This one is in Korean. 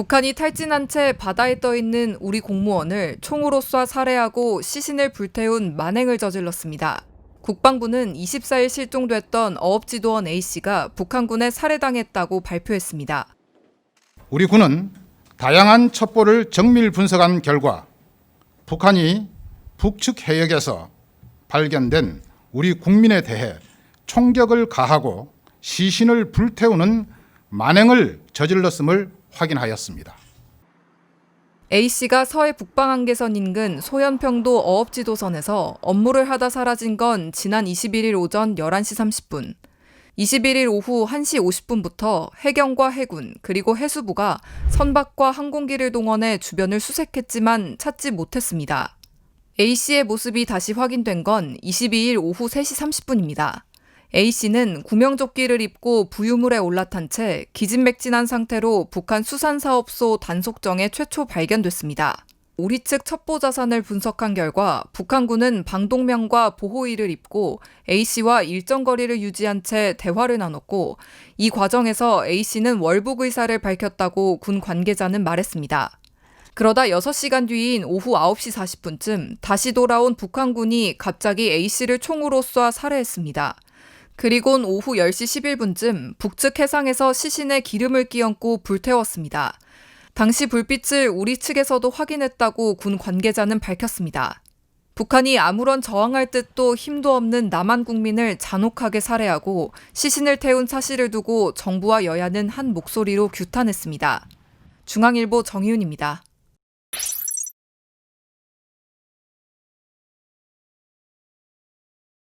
북한이 탈진한 채 바다에 떠 있는 우리 공무원을 총으로 쏴 살해하고 시신을 불태운 만행을 저질렀습니다. 국방부는 24일 실종됐던 어업지도원 A씨가 북한군에 살해당했다고 발표했습니다. 우리 군은 다양한 첩보를 정밀 분석한 결과 북한이 북측 해역에서 발견된 우리 국민에 대해 총격을 가하고 시신을 불태우는 만행을 저질렀음을 확인하였습니다. A씨가 서해 북방한계선 인근 소연평도 어업지도선에서 업무를 하다 사라진 건 지난 21일 오전 11시 30분. 21일 오후 1시 50분부터 해경과 해군 그리고 해수부가 선박과 항공기를 동원해 주변을 수색했지만 찾지 못했습니다. A씨의 모습이 다시 확인된 건 22일 오후 3시 30분입니다. A씨는 구명조끼를 입고 부유물에 올라탄 채 기진맥진한 상태로 북한 수산사업소 단속정에 최초 발견됐습니다. 우리 측 첩보 자산을 분석한 결과 북한군은 방독면과 보호의를 입고 A씨와 일정 거리를 유지한 채 대화를 나눴고 이 과정에서 A씨는 월북 의사를 밝혔다고 군 관계자는 말했습니다. 그러다 6시간 뒤인 오후 9시 40분쯤 다시 돌아온 북한군이 갑자기 A씨를 총으로 쏴 살해했습니다. 그리곤 오후 10시 11분쯤 북측 해상에서 시신에 기름을 끼얹고 불태웠습니다. 당시 불빛을 우리 측에서도 확인했다고 군 관계자는 밝혔습니다. 북한이 아무런 저항할 듯도 힘도 없는 남한 국민을 잔혹하게 살해하고 시신을 태운 사실을 두고 정부와 여야는 한 목소리로 규탄했습니다. 중앙일보 정희윤입니다.